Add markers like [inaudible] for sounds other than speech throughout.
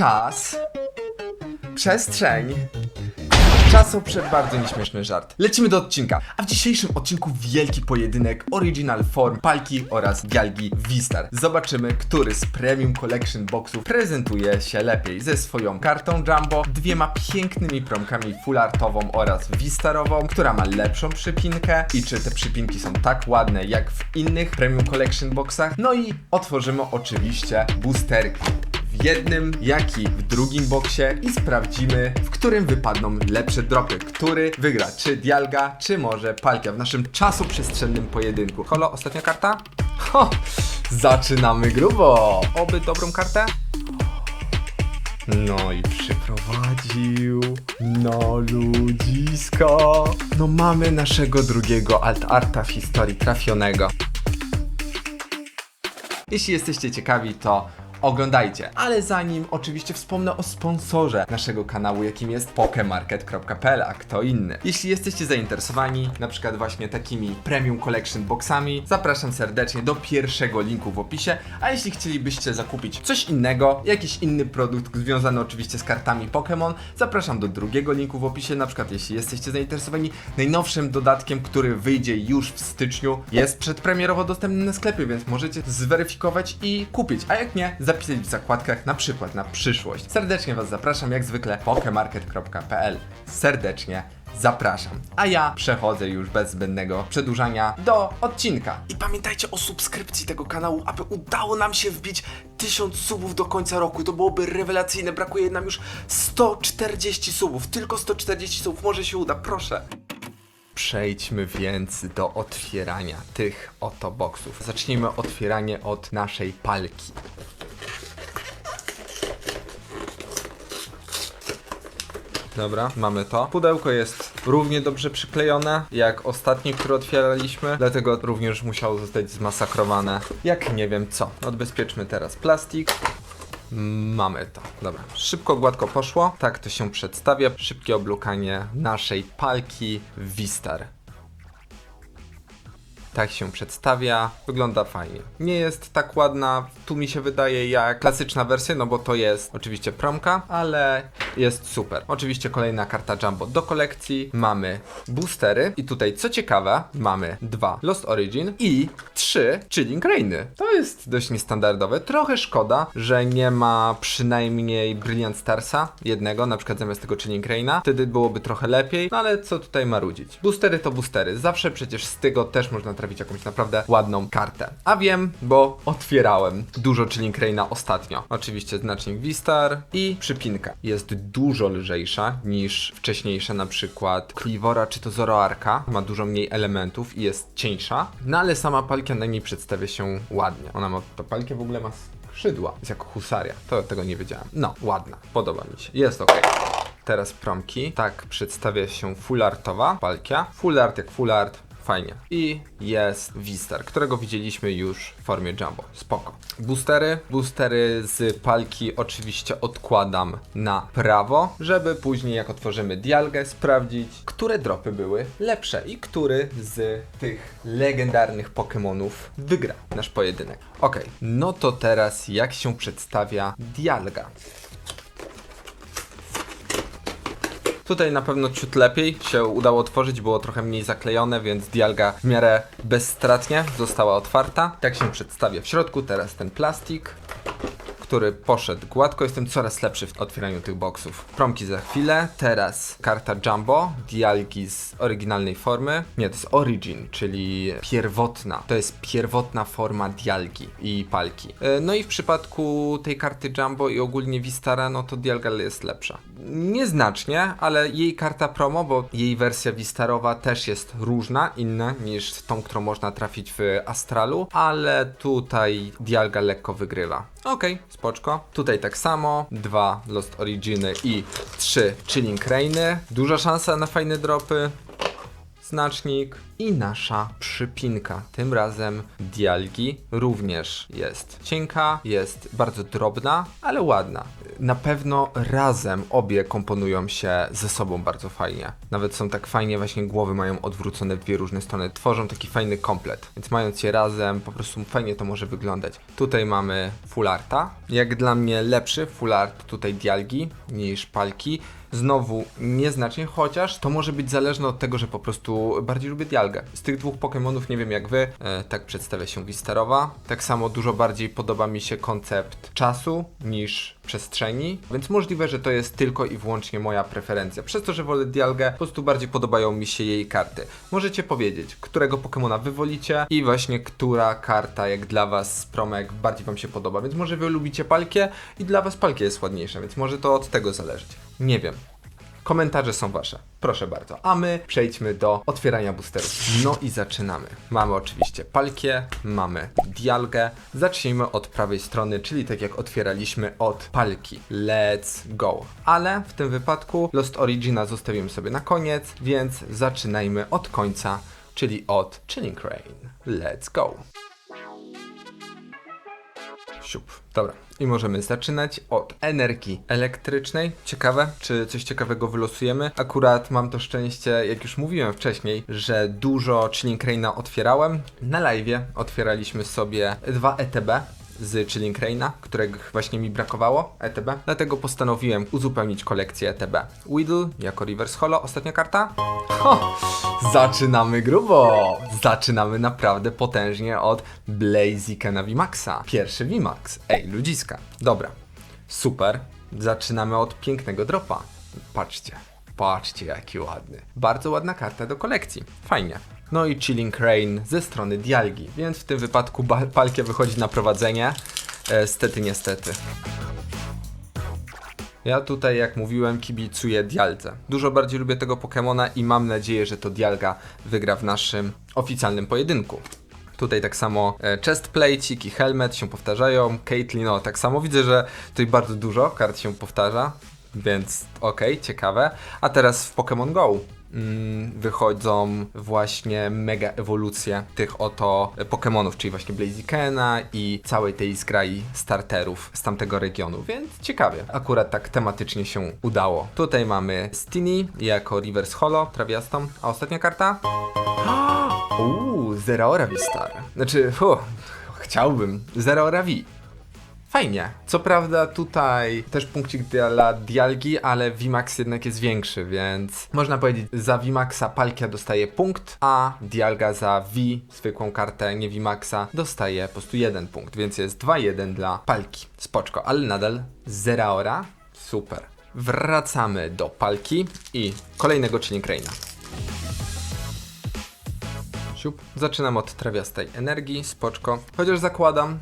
Czas. Przestrzeń. Czasu przed bardzo nieśmieszny żart. Lecimy do odcinka. A w dzisiejszym odcinku wielki pojedynek Original Form Palki oraz Dialgi Vistar. Zobaczymy, który z Premium Collection Boxów prezentuje się lepiej ze swoją kartą Jumbo, dwiema pięknymi promkami full artową oraz Vistarową, która ma lepszą przypinkę i czy te przypinki są tak ładne jak w innych Premium Collection Boxach. No i otworzymy oczywiście boosterki w jednym, jak i w drugim boksie i sprawdzimy, w którym wypadną lepsze dropy. Który wygra, czy Dialga, czy może Palkia w naszym czasoprzestrzennym pojedynku. Holo, ostatnia karta? Ho! Zaczynamy grubo! Oby dobrą kartę? No i przyprowadził. No ludzisko. No mamy naszego drugiego alt-arta w historii trafionego. Jeśli jesteście ciekawi, to oglądajcie. Ale zanim oczywiście wspomnę o sponsorze naszego kanału, jakim jest pokemarket.pl, a kto inny. Jeśli jesteście zainteresowani na przykład właśnie takimi premium collection boxami, zapraszam serdecznie do pierwszego linku w opisie, a jeśli chcielibyście zakupić coś innego, jakiś inny produkt związany oczywiście z kartami Pokémon, zapraszam do drugiego linku w opisie, na przykład jeśli jesteście zainteresowani najnowszym dodatkiem, który wyjdzie już w styczniu, jest przedpremierowo dostępny na sklepie, więc możecie zweryfikować i kupić, a jak nie, zapisać w zakładkach na przykład na przyszłość. Serdecznie Was zapraszam, jak zwykle, pokemarket.pl. Serdecznie zapraszam. A ja przechodzę już bez zbędnego przedłużania do odcinka. I pamiętajcie o subskrypcji tego kanału, aby udało nam się wbić 1000 subów do końca roku. To byłoby rewelacyjne. Brakuje nam już 140 subów. Tylko 140 subów. Może się uda, proszę. Przejdźmy więc do otwierania tych oto boksów. Zacznijmy otwieranie od naszej palki. Dobra, mamy to. Pudełko jest równie dobrze przyklejone jak ostatnie, które otwieraliśmy, dlatego również musiało zostać zmasakrowane. Jak nie wiem co. Odbezpieczmy teraz plastik. Mamy to. Dobra. Szybko, gładko poszło. Tak to się przedstawia. Szybkie oblukanie naszej palki Vistar. Tak się przedstawia, wygląda fajnie. Nie jest tak ładna, tu mi się wydaje jak klasyczna wersja, no bo to jest oczywiście promka, ale jest super. Oczywiście kolejna karta Jumbo do kolekcji, mamy boostery i tutaj co ciekawe, mamy dwa Lost Origin i trzy Chilling Rainy. To jest dość niestandardowe, trochę szkoda, że nie ma przynajmniej Brilliant Starsa jednego, na przykład zamiast tego Chilling Raina, wtedy byłoby trochę lepiej, no ale co tutaj marudzić. Boostery to boostery, zawsze przecież z tego też można trafić jakąś naprawdę ładną kartę. A wiem, bo otwierałem dużo Chilling Raina ostatnio. Oczywiście znacznik Vistar i przypinka. Jest dużo lżejsza niż wcześniejsze na przykład Clivora czy to Zoroarka. Ma dużo mniej elementów i jest cieńsza. No ale sama palkia na niej przedstawia się ładnie. Ona ma, ta palkia w ogóle ma skrzydła. Jest jako husaria. To tego nie wiedziałem. No, ładna. Podoba mi się. Jest ok. Teraz promki. Tak przedstawia się full artowa palkia. Full art jak full art. Fajnie. I jest Vistar, którego widzieliśmy już w formie Jumbo. Spoko. Boostery. Boostery z palki oczywiście odkładam na prawo, żeby później jak otworzymy dialgę sprawdzić, które dropy były lepsze i który z tych legendarnych Pokémonów wygra nasz pojedynek. Ok, no to teraz jak się przedstawia dialga. Tutaj na pewno ciut lepiej się udało otworzyć, było trochę mniej zaklejone, więc dialga w miarę bezstratnie została otwarta. Tak się przedstawia w środku, teraz ten plastik który poszedł gładko. Jestem coraz lepszy w otwieraniu tych boksów. Promki za chwilę. Teraz karta Jumbo, dialgi z oryginalnej formy. Nie, to jest Origin, czyli pierwotna. To jest pierwotna forma dialgi i palki. E, No i w przypadku tej karty Jumbo i ogólnie Vistara, no to dialga jest lepsza. Nieznacznie, ale jej karta promo, bo jej wersja Vistarowa też jest różna, inna niż tą, którą można trafić w Astralu, ale tutaj dialga lekko wygrywa. Okej, spoczko. Tutaj tak samo, dwa Lost Originy i trzy Chilling Rainy. Duża szansa na fajne dropy. Znacznik i nasza przypinka. Tym razem dialgi również jest cienka, jest bardzo drobna, ale ładna. na pewno razem obie komponują się ze sobą bardzo fajnie. Nawet są tak fajnie, właśnie głowy mają odwrócone w dwie różne strony, tworzą taki fajny komplet. Więc mając je razem, po prostu fajnie to może wyglądać. Tutaj mamy full arta. Jak dla mnie lepszy full art tutaj dialgi niż palki. Znowu nieznacznie, chociaż to może być zależne od tego, że po prostu bardziej lubię Dialgę. Z tych dwóch Pokémonów nie wiem jak wy, e, tak przedstawia się Wisterowa. Tak samo dużo bardziej podoba mi się koncept czasu niż przestrzeni, więc możliwe, że to jest tylko i wyłącznie moja preferencja. Przez to, że wolę Dialgę, po prostu bardziej podobają mi się jej karty. Możecie powiedzieć, którego Pokémona wy wolicie i właśnie która karta jak dla was z promek bardziej wam się podoba, więc może wy lubicie Palkie i dla was Palkie jest ładniejsze, więc może to od tego zależeć. Nie wiem. Komentarze są wasze. Proszę bardzo. A my przejdźmy do otwierania boosterów. No i zaczynamy. Mamy oczywiście palkie, mamy dialgę. Zacznijmy od prawej strony, czyli tak jak otwieraliśmy od palki. Let's go. Ale w tym wypadku Lost Origina zostawimy sobie na koniec, więc zaczynajmy od końca, czyli od Chilling Rain. Let's go. Siup. Dobra. I możemy zaczynać od energii elektrycznej. Ciekawe, czy coś ciekawego wylosujemy. Akurat mam to szczęście, jak już mówiłem wcześniej, że dużo Chilling Raina otwierałem. Na live otwieraliśmy sobie dwa ETB z Chilling Raina, których właśnie mi brakowało, ETB. Dlatego postanowiłem uzupełnić kolekcję ETB. Weedle jako Reverse Holo, ostatnia karta. Ho! Zaczynamy grubo! Zaczynamy naprawdę potężnie od Blazikena VMAXa. Pierwszy VMAX. Ej, ludziska. Dobra, super. Zaczynamy od pięknego dropa. Patrzcie, patrzcie jaki ładny. Bardzo ładna karta do kolekcji. Fajnie. No i Chilling Rain ze strony Dialgi, więc w tym wypadku Palkia wychodzi na prowadzenie. E, stety, niestety. Ja tutaj, jak mówiłem, kibicuję Dialce. Dużo bardziej lubię tego Pokemona i mam nadzieję, że to Dialga wygra w naszym oficjalnym pojedynku. Tutaj tak samo e, chestplate i helmet się powtarzają. Caitlyn, no tak samo widzę, że tutaj bardzo dużo kart się powtarza, więc okej, ciekawe. A teraz w Pokémon Go mm, wychodzą właśnie mega ewolucje tych oto Pokémonów, czyli właśnie Blazikena i całej tej zgrai starterów z tamtego regionu, więc ciekawie. Akurat tak tematycznie się udało. Tutaj mamy Stini jako Reverse Holo, trawiastą, a ostatnia karta? [gasps] Uuu, Zeraora V-Star. Znaczy, hu, chciałbym. Zeraora V. Fajnie. Co prawda tutaj też punkcik dla Dialgi, ale VMAX jednak jest większy, więc można powiedzieć za VMAXa Palkia dostaje punkt, a Dialga za V, zwykłą kartę, nie VMAXa, dostaje po prostu jeden punkt, więc jest 2-1 dla Palki. Spoczko, ale nadal Zeraora. Super. Wracamy do Palki i kolejnego Raina. Siup. Zaczynam od trawiastej energii, spoczko. Chociaż zakładam,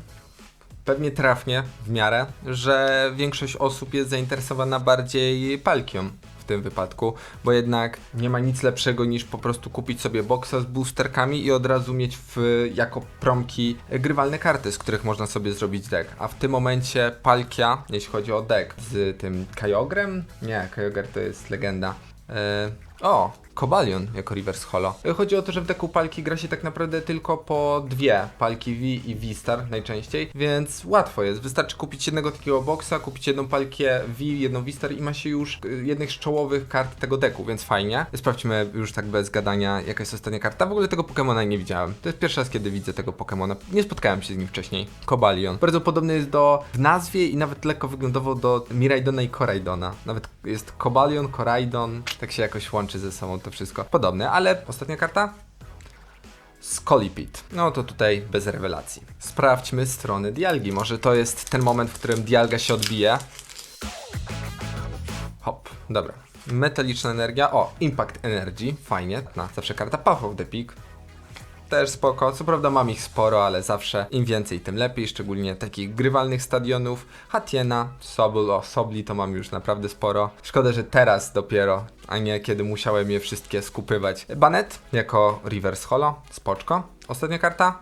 pewnie trafnie w miarę, że większość osób jest zainteresowana bardziej palkią w tym wypadku, bo jednak nie ma nic lepszego niż po prostu kupić sobie boxa z boosterkami i od razu mieć w, jako promki grywalne karty, z których można sobie zrobić deck. A w tym momencie palkia, jeśli chodzi o deck z tym Kyogrem, nie, Kyogre to jest legenda. Yy, o, Kobalion jako reverse holo. Chodzi o to, że w deku palki gra się tak naprawdę tylko po dwie palki V i V-Star najczęściej, więc łatwo jest. Wystarczy kupić jednego takiego boxa, kupić jedną palkię V, jedną V-Star i ma się już y, jednych z czołowych kart tego deku, więc fajnie. Sprawdźmy już tak bez gadania, jaka jest ostatnia karta. W ogóle tego Pokemona nie widziałem. To jest pierwszy raz, kiedy widzę tego Pokemona. Nie spotkałem się z nim wcześniej. Kobalion. Bardzo podobny jest do w nazwie i nawet lekko wyglądowo do Miraidona i Koraidona. Nawet jest Kobalion, Koraidon, tak się jakoś łączy ze sobą to wszystko. Podobne, ale ostatnia karta? Scolipede. No to tutaj bez rewelacji. Sprawdźmy strony Dialgi. Może to jest ten moment, w którym Dialga się odbije. Hop, dobra. Metaliczna energia. O, Impact Energy. Fajnie. Na zawsze karta of the Peak. Też spoko. Co prawda mam ich sporo, ale zawsze im więcej, tym lepiej. Szczególnie takich grywalnych stadionów. Hatiena, Sobul, o Sobli to mam już naprawdę sporo. Szkoda, że teraz dopiero, a nie kiedy musiałem je wszystkie skupywać. Banet jako Reverse Holo. Spoczko. Ostatnia karta.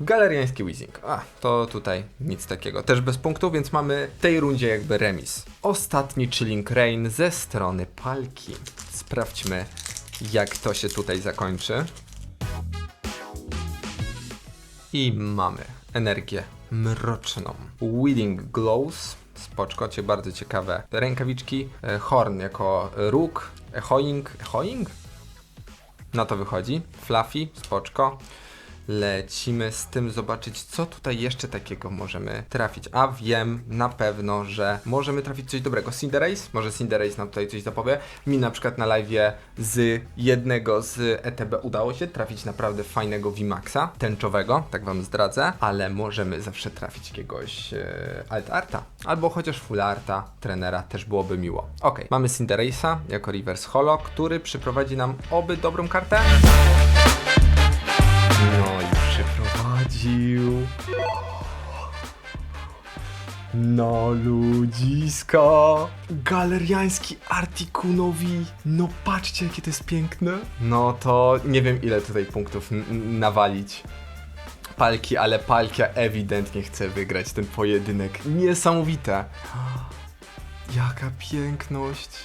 Galeriański Weezing. A, to tutaj nic takiego. Też bez punktu, więc mamy w tej rundzie jakby remis. Ostatni Chilling Rain ze strony Palki. Sprawdźmy, jak to się tutaj zakończy. I mamy energię mroczną. Weeding Glows. spoczko, cie bardzo ciekawe rękawiczki. E, Horn jako róg, Echoing, Echoing? Na to wychodzi. Fluffy, spoczko. Lecimy z tym zobaczyć, co tutaj jeszcze takiego możemy trafić. A wiem na pewno, że możemy trafić coś dobrego. Cinderace? Może Cinderace nam tutaj coś zapowie. Mi na przykład na live z jednego z ETB udało się trafić naprawdę fajnego VMAXa, tęczowego, tak wam zdradzę, ale możemy zawsze trafić jakiegoś e, alt arta, albo chociaż full arta trenera, też byłoby miło. Ok, mamy Cinderace'a jako reverse holo, który przyprowadzi nam oby dobrą kartę. No ludzisko! Galeriański Artikunowi. No patrzcie jakie to jest piękne. No to nie wiem ile tutaj punktów nawalić. Palki, ale Palkia ewidentnie chce wygrać ten pojedynek. Niesamowite. [gasps] Jaka piękność.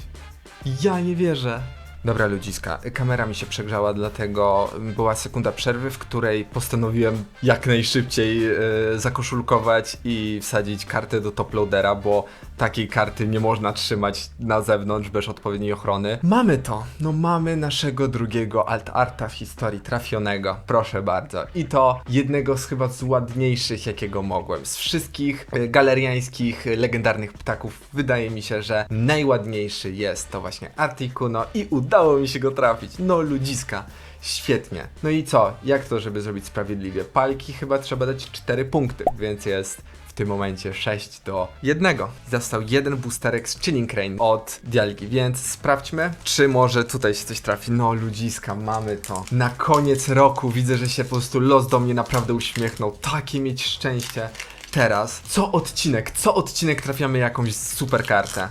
Ja nie wierzę. Dobra ludziska, kamera mi się przegrzała, dlatego była sekunda przerwy, w której postanowiłem jak najszybciej e, zakoszulkować i wsadzić kartę do toploadera, bo takiej karty nie można trzymać na zewnątrz bez odpowiedniej ochrony. Mamy to, no mamy naszego drugiego alt-arta w historii trafionego, proszę bardzo. I to jednego z chyba z ładniejszych jakiego mogłem. Z wszystkich e, galeriańskich, e, legendarnych ptaków wydaje mi się, że najładniejszy jest to właśnie Articuno i udało mi się go trafić. No ludziska. Świetnie. No i co? Jak to, żeby zrobić sprawiedliwie? Palki chyba trzeba dać 4 punkty, więc jest w tym momencie 6 do 1. Został jeden boosterek z Chilling Rain od Dialgi, więc sprawdźmy, czy może tutaj się coś trafi. No ludziska, mamy to. Na koniec roku widzę, że się po prostu los do mnie naprawdę uśmiechnął. Takie mieć szczęście. Teraz, co odcinek, co odcinek trafiamy jakąś super kartę.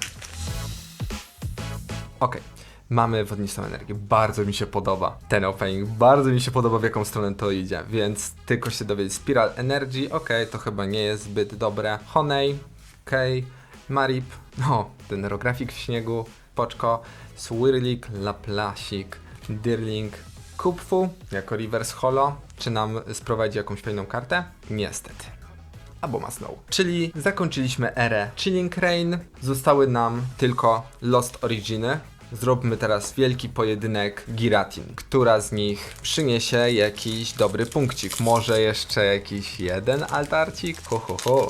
Okej. Mamy wodnistą energię. Bardzo mi się podoba ten opening. Bardzo mi się podoba, w jaką stronę to idzie. Więc tylko się dowiedzieć. Spiral Energy, okej, to chyba nie jest zbyt dobre. Honey, okej. Marip, no, ten rografik w śniegu. Poczko, Swirlik, Laplasik, Dirling, Kupfu jako reverse holo. Czy nam sprowadzi jakąś fajną kartę? Niestety albo ma Snow. Czyli zakończyliśmy erę Chilling Rain, zostały nam tylko Lost Originy. Zróbmy teraz wielki pojedynek Giratin. Która z nich przyniesie jakiś dobry punkcik? Może jeszcze jakiś jeden altarcik? Ho, ho, ho.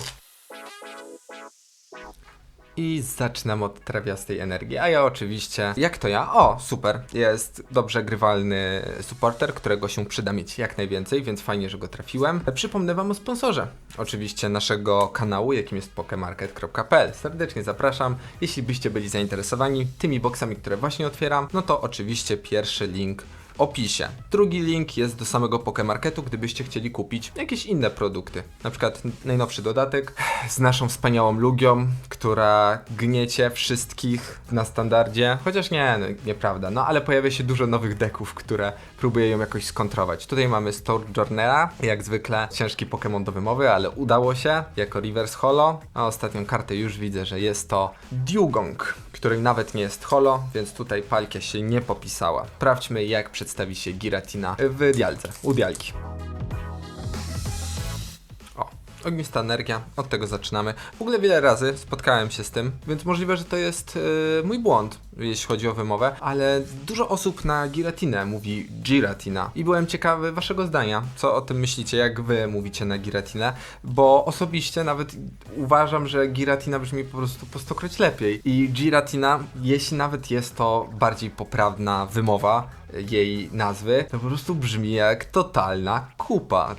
I zaczynam od trawiastej energii. A ja oczywiście, jak to ja? O, super. Jest dobrze grywalny supporter, którego się przyda mieć jak najwięcej, więc fajnie, że go trafiłem. Przypomnę Wam o sponsorze. Oczywiście naszego kanału, jakim jest pokemarket.pl. Serdecznie zapraszam. Jeśli byście byli zainteresowani tymi boksami, które właśnie otwieram, no to oczywiście pierwszy link opisie. Drugi link jest do samego Pokemarketu, gdybyście chcieli kupić jakieś inne produkty. Na przykład najnowszy dodatek z naszą wspaniałą Lugią, która gniecie wszystkich na standardzie. Chociaż nie, no, nieprawda. No ale pojawia się dużo nowych deków, które próbuję ją jakoś skontrować. Tutaj mamy Journera, jak zwykle ciężki Pokémon do wymowy, ale udało się jako Reverse Holo. A ostatnią kartę już widzę, że jest to Dugong, której nawet nie jest holo, więc tutaj Palkia się nie popisała. Sprawdźmy jak przedstawi się Giratina w Dialce, u Dialki. Ognista energia, od tego zaczynamy. W ogóle wiele razy spotkałem się z tym, więc możliwe, że to jest yy, mój błąd, jeśli chodzi o wymowę, ale dużo osób na Giratinę mówi Giratina. I byłem ciekawy waszego zdania, co o tym myślicie, jak wy mówicie na Giratinę, bo osobiście nawet uważam, że Giratina brzmi po prostu po stokroć lepiej. I Giratina, jeśli nawet jest to bardziej poprawna wymowa jej nazwy, to po prostu brzmi jak totalna kupa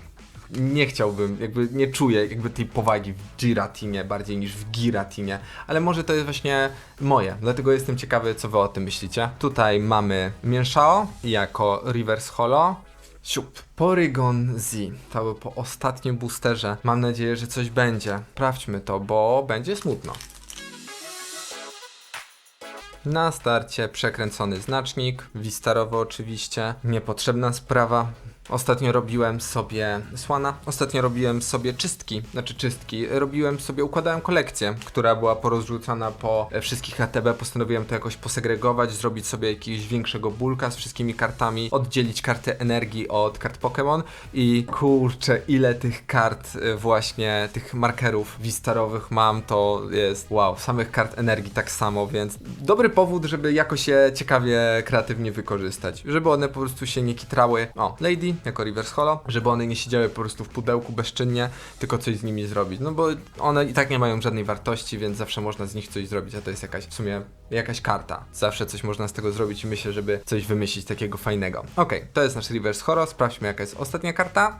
nie chciałbym, jakby nie czuję jakby tej powagi w Giratinie bardziej niż w Giratinie, ale może to jest właśnie moje, dlatego jestem ciekawy co wy o tym myślicie. Tutaj mamy Mienshao jako Reverse Holo. Siup. Porygon Z. To był po ostatnim boosterze. Mam nadzieję, że coś będzie. Sprawdźmy to, bo będzie smutno. Na starcie przekręcony znacznik, Wistarowo oczywiście, niepotrzebna sprawa. Ostatnio robiłem sobie słana, ostatnio robiłem sobie czystki, znaczy czystki, robiłem sobie, układałem kolekcję, która była porozrzucana po e, wszystkich ATB, postanowiłem to jakoś posegregować, zrobić sobie jakiegoś większego bulka z wszystkimi kartami, oddzielić karty energii od kart Pokémon i kurczę, ile tych kart e, właśnie, tych markerów wistarowych mam, to jest wow, samych kart energii tak samo, więc dobry powód, żeby jakoś je ciekawie, kreatywnie wykorzystać, żeby one po prostu się nie kitrały, o, Lady jako Reverse Holo, żeby one nie siedziały po prostu w pudełku bezczynnie, tylko coś z nimi zrobić, no bo one i tak nie mają żadnej wartości, więc zawsze można z nich coś zrobić, a to jest jakaś, w sumie jakaś karta, zawsze coś można z tego zrobić i myślę, żeby coś wymyślić takiego fajnego. Okej, to jest nasz Reverse Holo, sprawdźmy jaka jest ostatnia karta.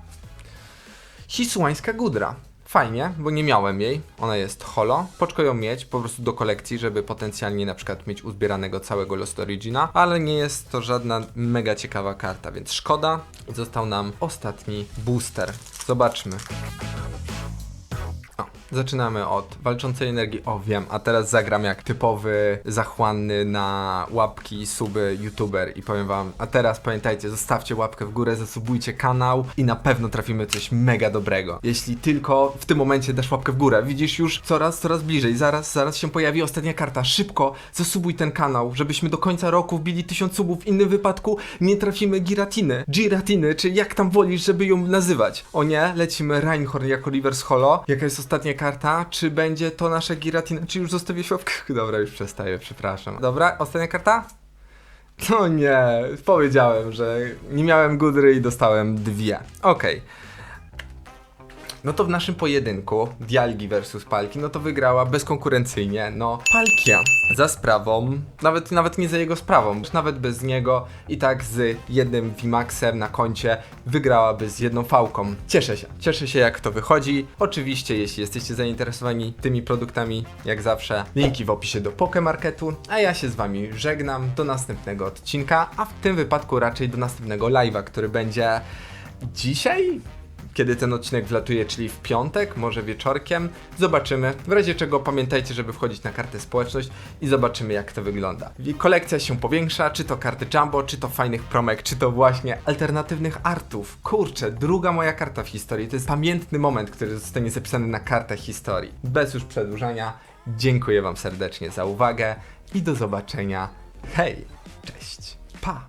Hisuańska Gudra. Fajnie, bo nie miałem jej. Ona jest holo. Poczko ją mieć po prostu do kolekcji, żeby potencjalnie na przykład mieć uzbieranego całego Lost Origina, ale nie jest to żadna mega ciekawa karta, więc szkoda. Został nam ostatni booster. Zobaczmy. Zaczynamy od walczącej energii. O, wiem, a teraz zagram jak typowy, zachłanny na łapki, suby youtuber i powiem wam, a teraz pamiętajcie, zostawcie łapkę w górę, zasubujcie kanał i na pewno trafimy coś mega dobrego. Jeśli tylko w tym momencie dasz łapkę w górę, widzisz już coraz, coraz bliżej, zaraz, zaraz się pojawi ostatnia karta. Szybko, zasubuj ten kanał, żebyśmy do końca roku wbili 1000 subów, w innym wypadku nie trafimy Giratiny. Giratiny, czy jak tam wolisz, żeby ją nazywać. O nie, lecimy Reinhorn jako Reverse Holo. Jaka jest ostatnia karta? Czy będzie to nasza Giratina? Czy już zostawię łapkę? [laughs] Dobra, już przestaję, przepraszam. Dobra, ostatnia karta? No nie, powiedziałem, że nie miałem gudry i dostałem dwie. Okej. No to w naszym pojedynku Dialgi versus Palki, no to wygrała bezkonkurencyjnie, no Palkia za sprawą, nawet, nawet nie za jego sprawą, nawet bez niego i tak z jednym VMAXem na koncie wygrałaby z jedną fałką. Cieszę się, cieszę się jak to wychodzi. Oczywiście, jeśli jesteście zainteresowani tymi produktami, jak zawsze, linki w opisie do Pokemarketu, a ja się z wami żegnam do następnego odcinka, a w tym wypadku raczej do następnego live'a, który będzie dzisiaj? Kiedy ten odcinek wlatuje, czyli w piątek, może wieczorkiem. Zobaczymy. W razie czego pamiętajcie, żeby wchodzić na kartę społeczność i zobaczymy, jak to wygląda. Kolekcja się powiększa, czy to karty Jumbo, czy to fajnych promek, czy to właśnie alternatywnych artów. Kurczę, druga moja karta w historii. To jest pamiętny moment, który zostanie zapisany na kartę historii. Bez już przedłużania, dziękuję Wam serdecznie za uwagę i do zobaczenia. Hej, cześć, pa!